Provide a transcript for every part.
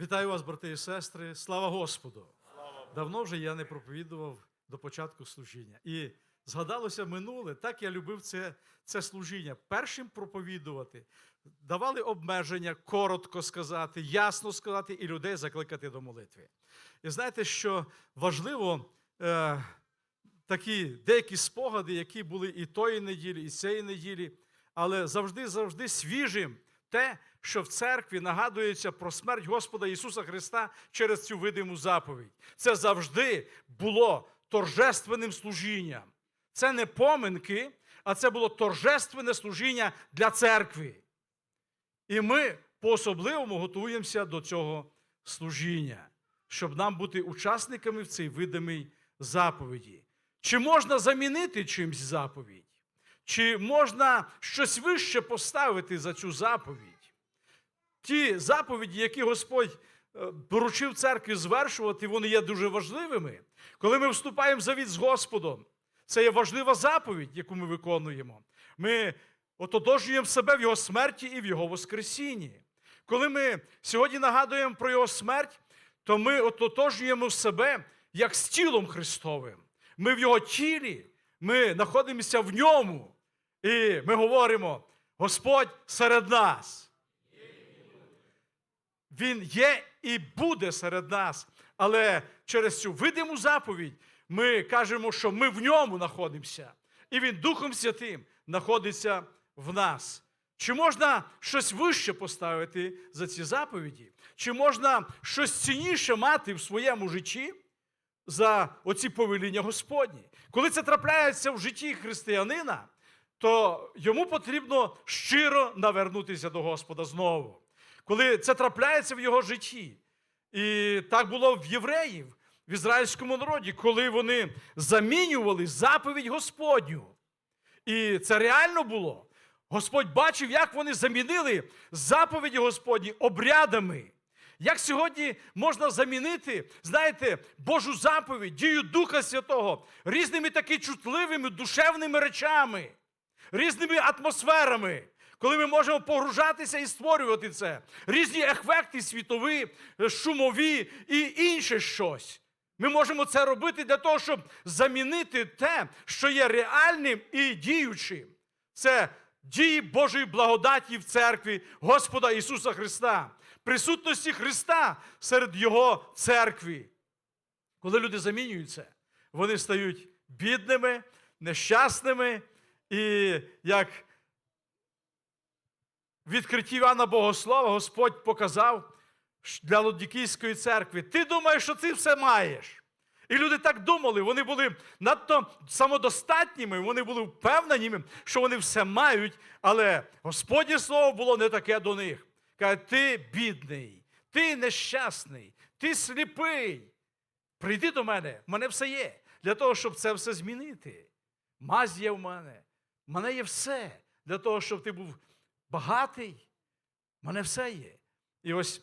Вітаю вас, брати і сестри. Слава Господу! Давно вже я не проповідував до початку служіння. І згадалося минуле, так я любив це, це служіння. Першим проповідувати, давали обмеження, коротко сказати, ясно сказати і людей закликати до молитви. І знаєте, що важливо е, такі деякі спогади, які були і тої неділі, і цієї неділі, але завжди, завжди свіжим те, що в церкві нагадується про смерть Господа Ісуса Христа через цю видиму заповідь. Це завжди було торжественним служінням. Це не поминки, а це було торжественне служіння для церкви. І ми по-особливому готуємося до цього служіння, щоб нам бути учасниками в цій видимій заповіді. Чи можна замінити чимсь заповідь? Чи можна щось вище поставити за цю заповідь? Ті заповіді, які Господь е, поручив церкві звершувати, вони є дуже важливими. Коли ми вступаємо в завіт з Господом, це є важлива заповідь, яку ми виконуємо. Ми ототожнюємо себе в Його смерті і в Його Воскресінні. Коли ми сьогодні нагадуємо про Його смерть, то ми ототожнюємо себе як з тілом Христовим. Ми в Його тілі, ми знаходимося в ньому. І ми говоримо: Господь серед нас. Він є і буде серед нас. Але через цю видиму заповідь ми кажемо, що ми в ньому знаходимося. І він Духом Святим знаходиться в нас. Чи можна щось вище поставити за ці заповіді? Чи можна щось цінніше мати в своєму житті за оці повеління Господні? Коли це трапляється в житті християнина, то йому потрібно щиро навернутися до Господа знову. Коли це трапляється в його житті. І так було в євреїв, в ізраїльському народі, коли вони замінювали заповідь Господню. І це реально було. Господь бачив, як вони замінили заповіді Господні обрядами. Як сьогодні можна замінити, знаєте, Божу заповідь, дію Духа Святого різними таки чутливими душевними речами, різними атмосферами, коли ми можемо погружатися і створювати це, різні ефекти світові, шумові і інше щось. Ми можемо це робити для того, щоб замінити те, що є реальним і діючим. Це дії Божої благодаті в церкві Господа Ісуса Христа, присутності Христа серед Його церкві. Коли люди замінюються, вони стають бідними, нещасними, і як відкритті Івана Богослова Господь показав для Лодікійської церкви. Ти думаєш, що ти все маєш. І люди так думали, вони були надто самодостатніми, вони були впевненими, що вони все мають, але Господнє слово було не таке до них. Каже, ти бідний, ти нещасний, ти сліпий. Прийди до мене, в мене все є. Для того, щоб це все змінити. Мазь є в мене, мене є все. Для того, щоб ти був багатий, в мене все є. І ось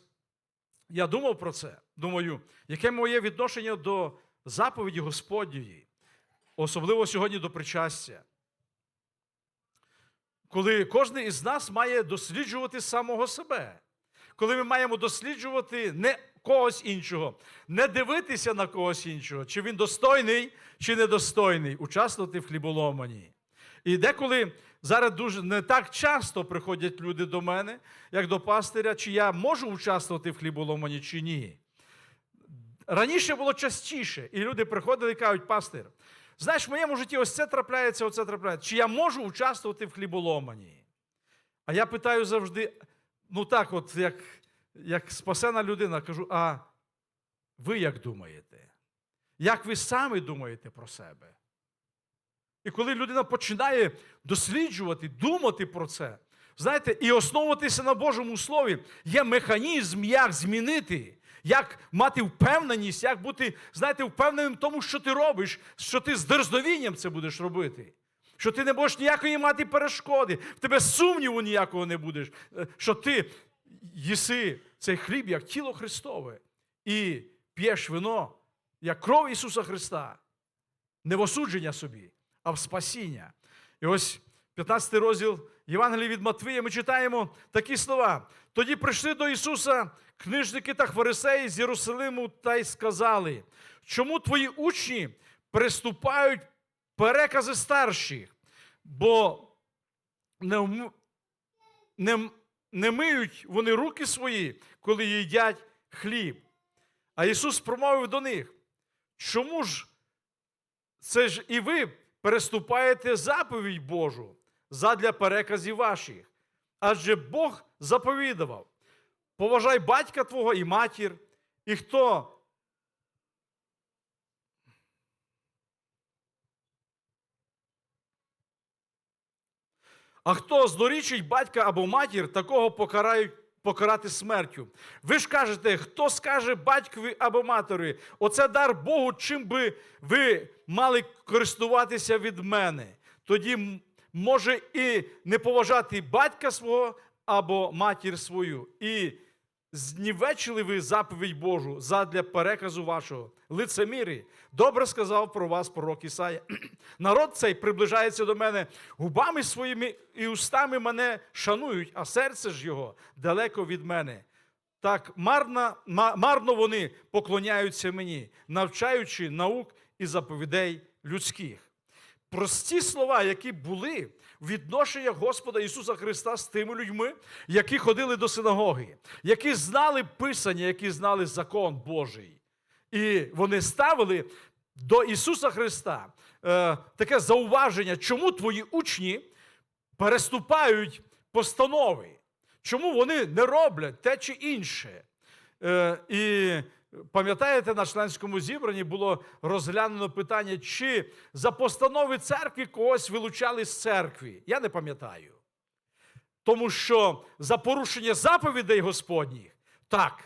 я думав про це. Думаю, яке моє відношення до заповіді Господньої, особливо сьогодні до причастя. Коли кожен із нас має досліджувати самого себе, коли ми маємо досліджувати не когось іншого, не дивитися на когось іншого, чи він достойний, чи недостойний, участвувати в хліболомані. І деколи зараз дуже не так часто приходять люди до мене, як до пастиря, чи я можу участвувати в хліболомані, чи ні. Раніше було частіше, і люди приходили і кажуть, пастир, знаєш, в моєму житті ось це трапляється, оце трапляється. Чи я можу участвувати в хліболомані? А я питаю завжди: ну так, от як, як спасена людина, кажу, а ви як думаєте? Як ви самі думаєте про себе? І коли людина починає досліджувати, думати про це, знаєте, і основуватися на Божому Слові, є механізм, як змінити, як мати впевненість, як бути, знаєте, впевненим в тому, що ти робиш, що ти з дерзновінням це будеш робити. Що ти не будеш ніякої мати перешкоди, в тебе сумніву ніякого не будеш, е, що ти їси цей хліб як тіло Христове і п'єш вино як кров Ісуса Христа, не в осудження собі, а в спасіння. І ось 15 розділ Євангелії від Матвія ми читаємо такі слова. Тоді прийшли до Ісуса книжники та фарисеї з Єрусалиму та й сказали, чому твої учні приступають перекази старших, бо не, не, не миють вони руки свої, коли їдять хліб. А Ісус промовив до них, чому ж це ж і ви переступаєте заповідь Божу задля переказів ваших? Адже Бог заповідував: поважай батька твого і матір, і хто А хто злорічить батька або матір, такого покарають покарати смертю. Ви ж кажете, хто скаже батькові або матері, оце дар Богу, чим би ви мали користуватися від мене. Тоді може і не поважати батька свого або матір свою. І знівечили ви заповідь Божу задля переказу вашого. Лицеміри, добре сказав про вас пророк Ісая. Народ цей приближається до мене губами своїми і устами мене шанують, а серце ж його далеко від мене. Так марно, марно вони поклоняються мені, навчаючи наук і заповідей людських. Прості слова, які були в відношеннях Господа Ісуса Христа з тими людьми, які ходили до синагоги, які знали Писання, які знали закон Божий. І вони ставили до Ісуса Христа е, таке зауваження, чому твої учні переступають постанови, чому вони не роблять те чи інше. Е, і пам'ятаєте, на членському зібранні було розглянено питання, чи за постанови церкви когось вилучали з церкви. Я не пам'ятаю. Тому що за порушення заповідей Господніх так.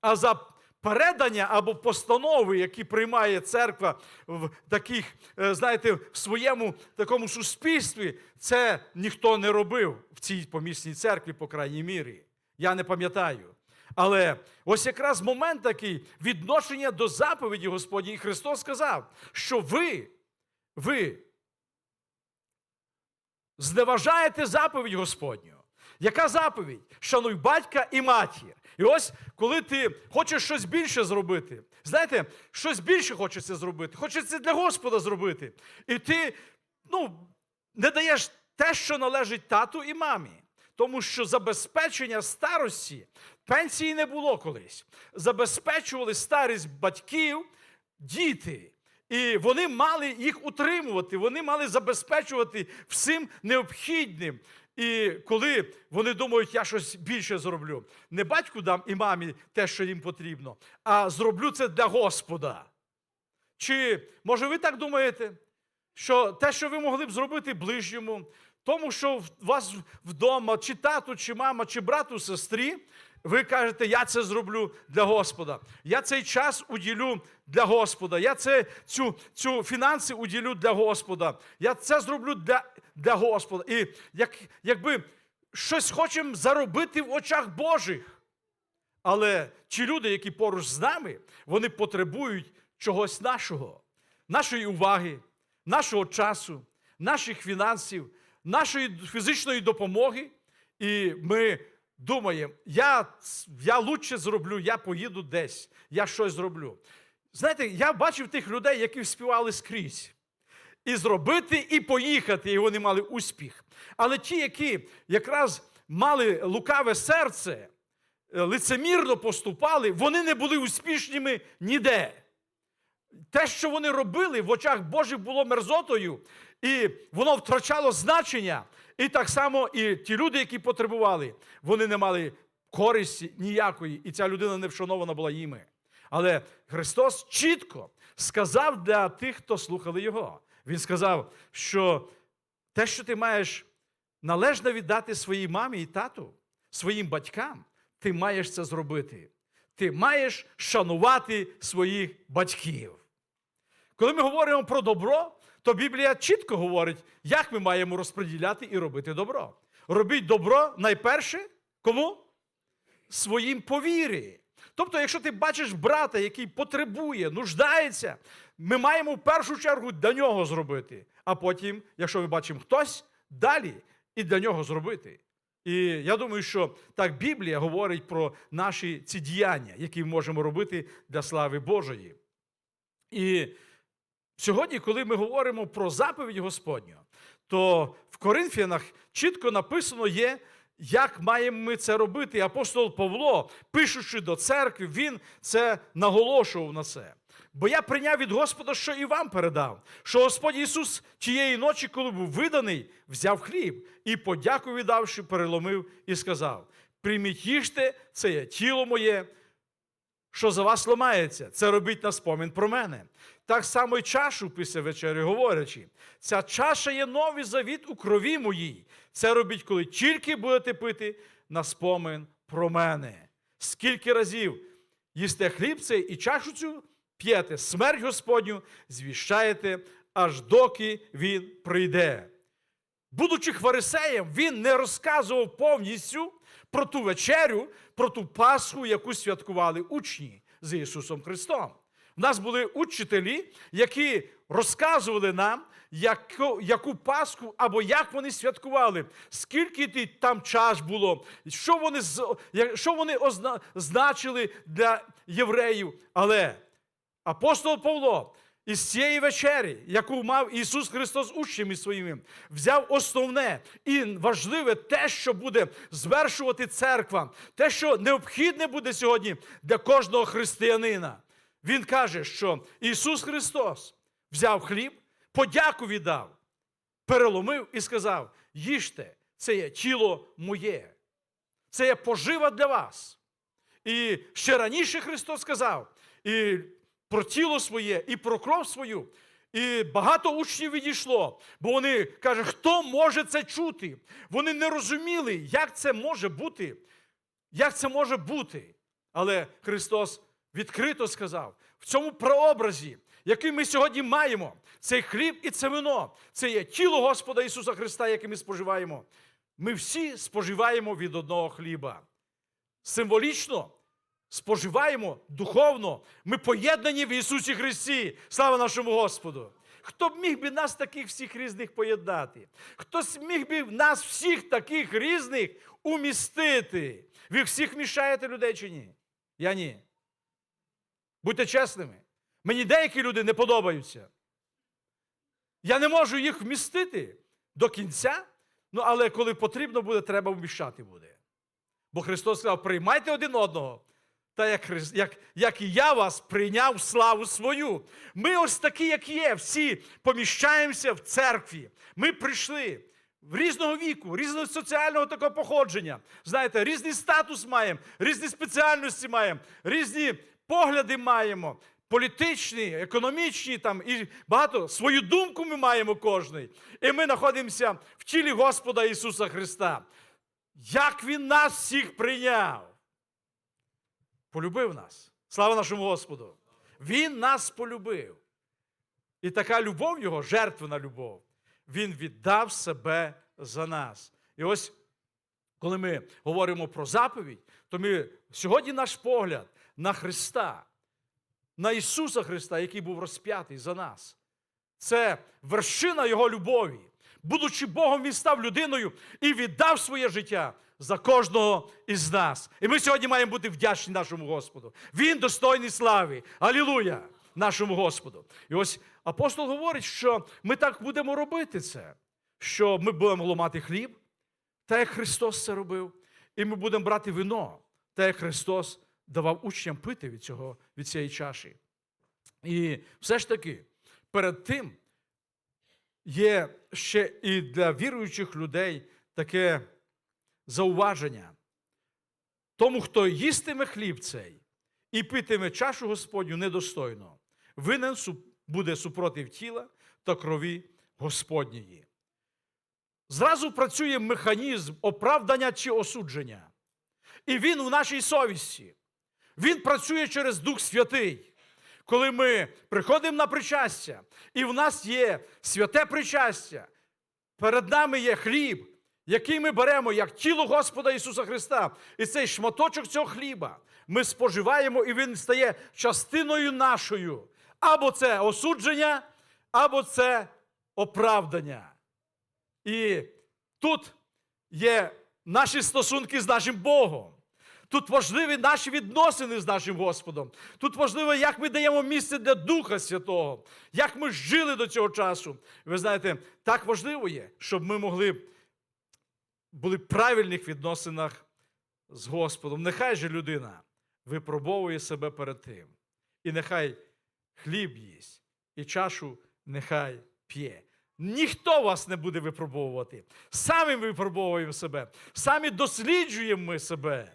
А за передання або постанови, які приймає церква в таких, е, знаєте, в своєму такому суспільстві, це ніхто не робив в цій помісній церкві, по крайній мірі. Я не пам'ятаю. Але ось якраз момент такий відношення до заповіді Господній. І Христос сказав, що ви, ви зневажаєте заповідь Господню. Яка заповідь? Шануй батька і матір. І ось коли ти хочеш щось більше зробити, знаєте, щось більше хочеться зробити, хочеться для Господа зробити. І ти ну, не даєш те, що належить тату і мамі. Тому що забезпечення старості пенсії не було колись. Забезпечували старість батьків, діти. І вони мали їх утримувати, вони мали забезпечувати всім необхідним. І коли вони думають, я щось більше зроблю, не батьку дам і мамі те, що їм потрібно, а зроблю це для Господа. Чи може ви так думаєте, що те, що ви могли б зробити ближньому, тому, що в вас вдома, чи тату, чи мама, чи брату, сестрі, ви кажете, я це зроблю для Господа. Я цей час уділю для Господа. Я це, цю, цю фінанси уділю для Господа. Я це зроблю для, для Господа. І як, якби щось хочемо заробити в очах Божих. Але ті люди, які поруч з нами, вони потребують чогось нашого, нашої уваги, нашого часу, наших фінансів, нашої фізичної допомоги. І ми думаємо, я, я лучше зроблю, я поїду десь, я щось зроблю. Знаєте, я бачив тих людей, які співали скрізь. І зробити, і поїхати, і вони мали успіх. Але ті, які якраз мали лукаве серце, е, лицемірно поступали, вони не були успішними ніде. Те, що вони робили, в очах Божих було мерзотою, і воно втрачало значення. І так само і ті люди, які потребували, вони не мали користі ніякої, і ця людина не вшанована була їми. Але Христос чітко сказав для тих, хто слухали Його. Він сказав, що те, що ти маєш належно віддати своїй мамі і тату, своїм батькам, ти маєш це зробити. Ти маєш шанувати своїх батьків. Коли ми говоримо про добро, то Біблія чітко говорить, як ми маємо розподіляти і робити добро. Робіть добро найперше кому? Своїм повірі. Тобто, якщо ти бачиш брата, який потребує, нуждається, ми маємо в першу чергу для нього зробити. А потім, якщо ми бачимо хтось, далі і для нього зробити. І я думаю, що так Біблія говорить про наші ці діяння, які ми можемо робити для слави Божої. І сьогодні, коли ми говоримо про заповідь Господню, то в Коринфянах чітко написано є, як маємо ми це робити. Апостол Павло, пишучи до церкви, він це наголошував на це. Бо я прийняв від Господа, що і вам передав, що Господь Ісус тієї ночі, коли був виданий, взяв хліб і, подяку віддавши, переломив і сказав: Прийміть їжте, це є тіло моє, що за вас ламається, це робіть на спомін про мене. Так само й чашу після вечері, говорячи, ця чаша є новий завіт у крові моїй. Це робіть, коли тільки будете пити на спомин про мене. Скільки разів їсте хліб цей і чашу цю п'єте, смерть Господню звіщаєте, аж доки він прийде. Будучи фарисеєм, він не розказував повністю про ту вечерю, про ту Пасху, яку святкували учні з Ісусом Христом. У нас були учителі, які розказували нам, яку, яку Пасху або як вони святкували, скільки там чаш було, що вони, що вони значили для євреїв. Але апостол Павло із цієї вечері, яку мав Ісус Христос учнями своїми, взяв основне і важливе те, що буде звершувати церква, те, що необхідне буде сьогодні для кожного християнина. Він каже, що Ісус Христос взяв хліб, подяку віддав, переломив і сказав: їжте, це є тіло моє, це є пожива для вас. І ще раніше Христос сказав і про тіло своє, і про кров свою. І багато учнів відійшло, бо вони кажуть, хто може це чути? Вони не розуміли, як це може бути. Як це може бути? Але Христос відкрито сказав: в цьому прообразі, який ми сьогодні маємо, цей хліб і це вино, це є тіло Господа Ісуса Христа, яке ми споживаємо. Ми всі споживаємо від одного хліба. Символічно споживаємо духовно. Ми поєднані в Ісусі Христі. Слава нашому Господу! Хто б міг би нас таких всіх різних поєднати? Хтось міг би нас всіх таких різних умістити? Ви всіх мішаєте людей чи ні? Я ні. Будьте чесними. Мені деякі люди не подобаються. Я не можу їх вмістити до кінця, ну але коли потрібно буде, треба вміщати буде. Бо Христос сказав: приймайте один одного, та як, як, як і я вас прийняв славу свою. Ми ось такі, як є, всі поміщаємося в церкві. Ми прийшли в різного віку, різного соціального такого походження. Знаєте, різний статус маємо, різні спеціальності маємо, різні погляди маємо. Політичні, економічні там і багато свою думку ми маємо кожний. І ми знаходимося в тілі Господа Ісуса Христа. Як Він нас всіх прийняв? Полюбив нас. Слава нашому Господу! Він нас полюбив. І така любов Його, жертвена любов, Він віддав себе за нас. І ось, коли ми говоримо про заповідь, то ми сьогодні наш погляд на Христа, на Ісуса Христа, який був розп'ятий за нас. Це вершина Його любові. Будучи Богом, Він став людиною і віддав своє життя за кожного із нас. І ми сьогодні маємо бути вдячні нашому Господу. Він достойний слави. Алілуя! Нашому Господу. І ось апостол говорить, що ми так будемо робити це, що ми будемо ламати хліб, так як Христос це робив, і ми будемо брати вино, так як Христос давав учням пити від, цього, від цієї чаші. І все ж таки, перед тим є ще і для віруючих людей таке зауваження. Тому, хто їстиме хліб цей і питиме чашу Господню недостойно, винен буде супротив тіла та крові Господньої. Зразу працює механізм оправдання чи осудження. І він у нашій совісті. Він працює через Дух Святий. Коли ми приходимо на причастя, і в нас є святе причастя, перед нами є хліб, який ми беремо як тіло Господа Ісуса Христа. І цей шматочок цього хліба ми споживаємо, і він стає частиною нашою. Або це осудження, або це оправдання. І тут є наші стосунки з нашим Богом. Тут важливі наші відносини з нашим Господом. Тут важливо, як ми даємо місце для Духа Святого, як ми жили до цього часу. Ви знаєте, так важливо є, щоб ми могли були в правильних відносинах з Господом. Нехай же людина випробовує себе перед тим. І нехай хліб їсть, і чашу нехай п'є. Ніхто вас не буде випробовувати. Самі випробовуємо себе, самі досліджуємо ми себе.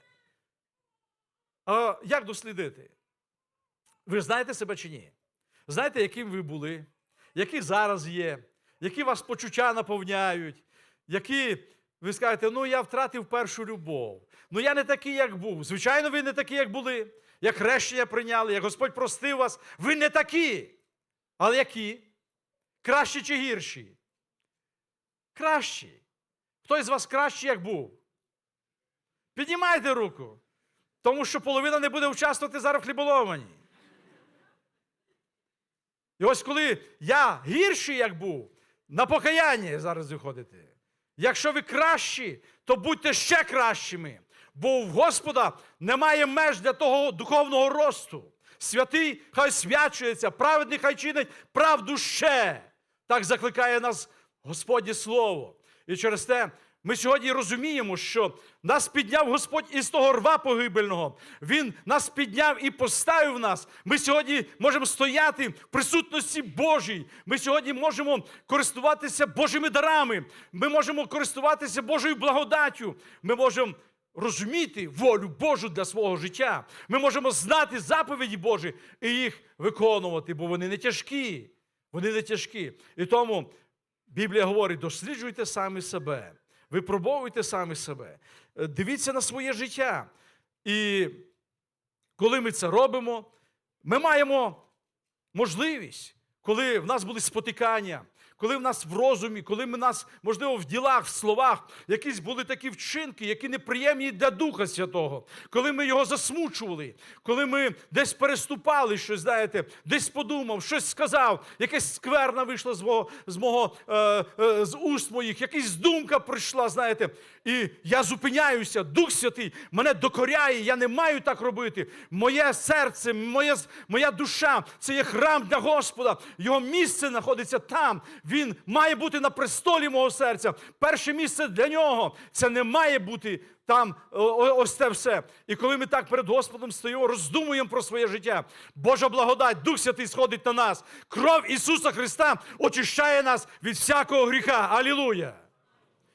А як дослідити? Ви знаєте себе чи ні? Знаєте, яким ви були, які зараз є, які вас почуття наповняють, які ви скажете, ну я втратив першу любов. Ну я не такий, як був. Звичайно, ви не такі, як були, як хрещення прийняли, як Господь простив вас. Ви не такі. Але які? Кращі чи гірші? Кращі. Хто із вас кращий, як був? Піднімайте руку. Тому що половина не буде участвувати зараз в хліболомані. І ось коли я гірший, як був, на покаяння зараз виходите. Якщо ви кращі, то будьте ще кращими. Бо в Господа немає меж для того духовного росту. Святий хай свячується, праведний хай чинить правду ще. Так закликає нас Господнє Слово. І через те ми сьогодні розуміємо, що нас підняв Господь із того рва погибельного. Він нас підняв і поставив нас. Ми сьогодні можемо стояти в присутності Божій. Ми сьогодні можемо користуватися Божими дарами. Ми можемо користуватися Божою благодаттю. Ми можемо розуміти волю Божу для свого життя. Ми можемо знати заповіді Божі і їх виконувати, бо вони не тяжкі. Вони не тяжкі. І тому Біблія говорить: досліджуйте самі себе, випробовуйте самі себе, Е, дивіться на своє життя. І коли ми це робимо, ми маємо можливість, коли в нас були спотикання, коли в нас в розумі, коли в нас, можливо, в ділах, в словах якісь були такі вчинки, які неприємні для Духа Святого, коли ми його засмучували, коли ми десь переступали щось, знаєте, десь подумав, щось сказав, якась скверна вийшла з мого, з мого е, е, з уст моїх, якась думка прийшла, знаєте, і я зупиняюся, Дух Святий мене докоряє, я не маю так робити. Моє серце, моє, моя душа це є храм для Господа. Його місце знаходиться там. Він має бути на престолі мого серця. Перше місце для нього це не має бути там ось це все. І коли ми так перед Господом стоїмо, роздумуємо про своє життя, Божа благодать, Дух Святий сходить на нас. Кров Ісуса Христа очищає нас від всякого гріха. Алілуя!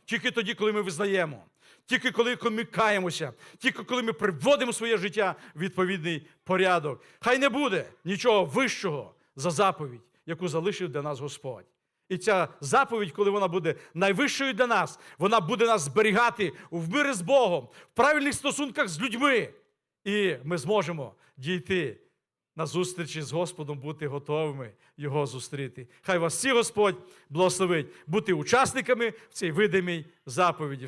Тільки тоді, коли ми визнаємо, тільки коли ми каємося, тільки коли ми приводимо своє життя в відповідний порядок. Хай не буде нічого вищого за заповідь, яку залишив для нас Господь. І ця заповідь, коли вона буде найвищою для нас, вона буде нас зберігати в мирі з Богом, в правильних стосунках з людьми. І ми зможемо дійти на зустрічі з Господом, бути готовими Його зустріти. Хай вас всі Господь благословить бути учасниками в цій видимій заповіді.